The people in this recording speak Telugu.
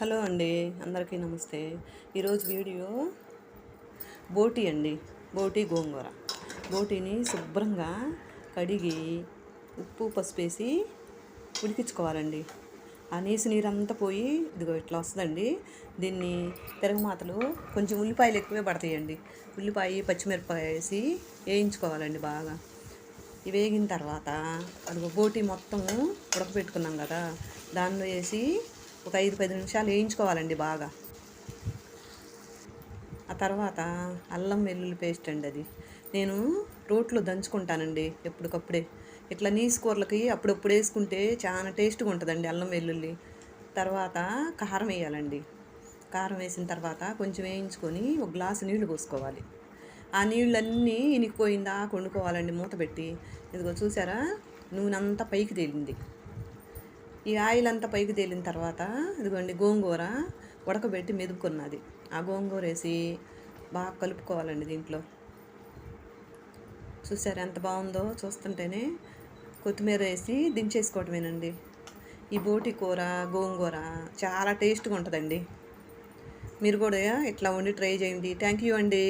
హలో అండి అందరికీ నమస్తే. ఈరోజు వీడియో బోటి అండి బోటి గోంగూర. బోటీని శుభ్రంగా కడిగి ఉప్పు పసుపు వేసి ఉడికించుకోవాలండి. ఆ నీసు నీరంతా పోయి ఇదిగో ఇట్లా వస్తుందండి. దీన్ని తిరగమాతలు కొంచెం ఉల్లిపాయలు ఎక్కువే పడతాయండి. ఉల్లిపాయ పచ్చిమిరపకాయ వేసి వేయించుకోవాలండి బాగా. ఇవి వేగిన తర్వాత అదిగో బోటి మొత్తము ఉడకబెట్టుకున్నాం కదా దానిలో వేసి ఒక ఐదు పది నిమిషాలు వేయించుకోవాలండి బాగా. ఆ తర్వాత అల్లం వెల్లుల్లి పేస్ట్ అండి అది. నేను రోట్లో దంచుకుంటానండి ఎప్పటికప్పుడే. ఇట్లా నీసు కూరలకి అప్పుడప్పుడు వేసుకుంటే చాలా టేస్ట్గా ఉంటుందండి అల్లం వెల్లుల్లి. తర్వాత కారం వేయాలండి. కారం వేసిన తర్వాత కొంచెం వేయించుకొని ఒక గ్లాసు నీళ్ళు పోసుకోవాలి. ఆ నీళ్ళన్నీ ఇనికిపోయిందా కొండుకోవాలండి మూత పెట్టి. ఇదిగో చూసారా? నూనె అంతా పైకి తేలింది. ఈ ఆయిల్ అంతా పైకి తేలిన తర్వాత ఇదిగోండి గోంగూర ఉడకబెట్టి మెదుపుకున్నది. ఆ గోంగూర వేసి బాగా కలుపుకోవాలండి దీంట్లో. చూసారు ఎంత బాగుందో? చూస్తుంటేనే కొత్తిమీర వేసి దించేసుకోవటమేనండి. ఈ బోటి కూర గోంగూర చాలా టేస్ట్గా ఉంటుందండి. మీరు కూడా ఇట్లా వండి ట్రై చేయండి. థ్యాంక్ యూ అండి.